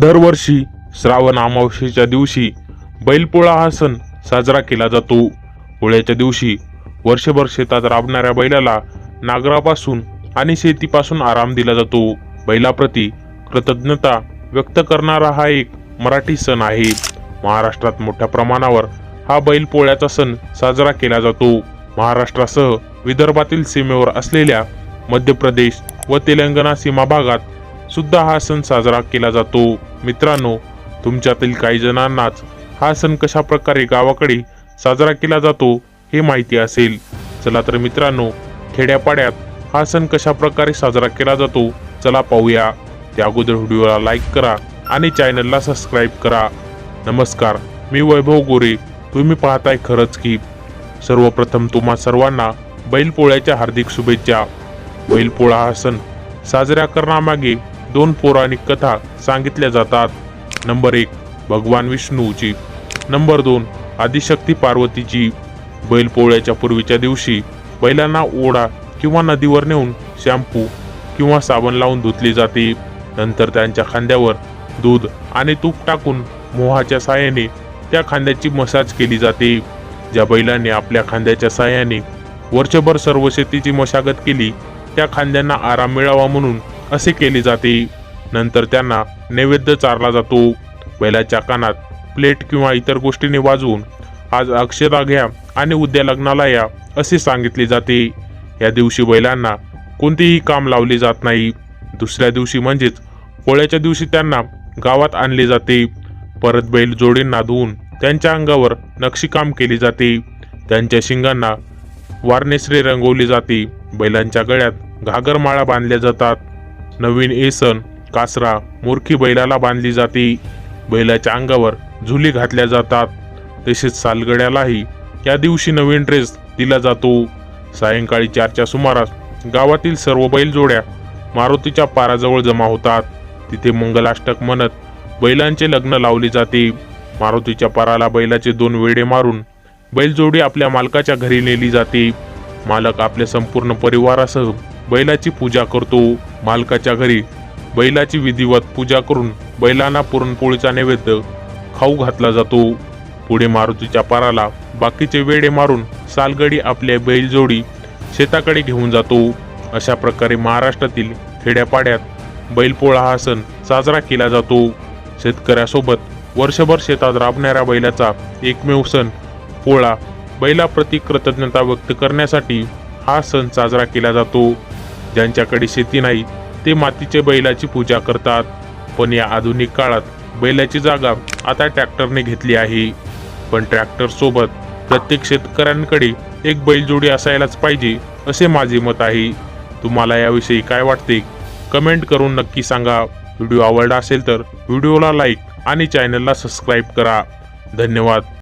दरवर्षी श्रावण अमावस्येच्या दिवशी बैलपोळा हा सण साजरा केला जातो. पोळ्याच्या दिवशी वर्षभर शेतात राबणाऱ्या बैलाला नागरापासून आणि शेतीपासून आराम दिला जातो. बैलाप्रती कृतज्ञता व्यक्त करणारा हा एक मराठी सण आहे. महाराष्ट्रात मोठ्या प्रमाणावर हा बैलपोळ्याचा सण साजरा केला जातो. महाराष्ट्रासह विदर्भातील सीमेवर असलेल्या मध्य प्रदेश व तेलंगणा सीमा भागात सुद्धा हा सण साजरा केला जातो. मित्रांनो तुमच्यातील काही जणांनाच हा सण कशा प्रकारे गावाकडे साजरा केला जातो हे माहिती असेल. चला तर मित्रांनो खेड्यापाड्यात हा सण कशा प्रकारे साजरा केला जातो चला पाहूया. त्या अगोदर व्हिडिओला लाईक करा आणि चॅनलला सबस्क्राईब करा. नमस्कार मी वैभव गोरे. तुम्ही पाहताय खरंच की सर्वप्रथम तुम्हा सर्वांना बैलपोळ्याच्या हार्दिक शुभेच्छा. बैलपोळा हा सण साजरा करण्यामागे दोन पौराणिक कथा सांगितल्या जातात. नंबर एक भगवान विष्णूची. नंबर दोन आदिशक्ती पार्वतीची. बैलपोळ्याच्या पूर्वीच्या दिवशी बैलांना ओढा किंवा नदीवर नेऊन शॅम्पू किंवा साबण लावून धुतली जाते. नंतर त्यांच्या खांद्यावर दूध आणि तूप टाकून मोहाच्या साहाय्याने त्या खांद्याची मसाज केली जाते. ज्या बैलाने आपल्या खांद्याच्या साहाय्याने वर्षभर सर्व शेतीची मशागत केली त्या खांद्यांना आराम मिळावा म्हणून असे केले जाते. नंतर त्यांना नैवेद्य चारला जातो. बैलाच्या कानात प्लेट किंवा इतर गोष्टीने वाजवून आज अक्षता घ्या आणि उद्या लग्नाला या असे सांगितले जाते. या दिवशी बैलांना कोणतेही काम लावले जात नाही. दुसऱ्या दिवशी म्हणजेच पोळ्याच्या दिवशी त्यांना गावात आणले जाते. परत बैल जोडींना धुवून त्यांच्या अंगावर नक्षीकाम केले जाते. त्यांच्या शिंगांना वारनेसरे रंगवली जाते. बैलांच्या गळ्यात घागरमाळा बांधल्या जातात. नवीन एसन कासरा मोरखी बैलाला बांधली जाते. बैलाच्या अंगावर झुली घातल्या जातात. तसेच सालगड्यालाही या दिवशी नवीन ड्रेस दिला जातो. सायंकाळी चारच्या सुमारास गावातील सर्व बैलजोड्या मारुतीच्या पाराजवळ जमा होतात. तिथे मंगलाष्टक म्हणत बैलांचे लग्न लावले जाते. मारुतीच्या पाराला बैलाचे दोन वेडे मारून बैलजोडी आपल्या मालकाच्या घरी नेली जाते. मालक आपल्या संपूर्ण परिवारासह बैलाची पूजा करतो. मालकाच्या घरी बैलाची विधिवत पूजा करून बैलांना पुरणपोळीचा नैवेद्य खाऊ घातला जातो. पुढे मारुतीच्या पाराला बाकीचे वेडे मारून सालगडी आपल्या बैलजोडी शेताकडे घेऊन जातो. अशा प्रकारे महाराष्ट्रातील खेड्यापाड्यात बैलपोळा हा सण साजरा केला जातो. शेतकऱ्यासोबत वर्षभर शेतात राबणाऱ्या बैलाचा एकमेव सण पोळा बैलाप्रती कृतज्ञता व्यक्त करण्यासाठी हा सण साजरा केला जातो. ज्यांच्याकडे शेती नाही ते मातीचे बैलाची पूजा करतात. पण या आधुनिक काळात बैलाची जागा आता ट्रॅक्टरने घेतली आहे. पण ट्रॅक्टर सोबत प्रत्येक शेतकऱ्यांकडे एक बैलजोडी असायलाच पाहिजे असे माझे मत आहे. तुम्हाला याविषयी काय वाटते? कमेंट करून नक्की सांगा. व्हिडिओ आवडला असेल तर व्हिडिओला लाईक आणि चॅनलला सबस्क्राईब करा. धन्यवाद.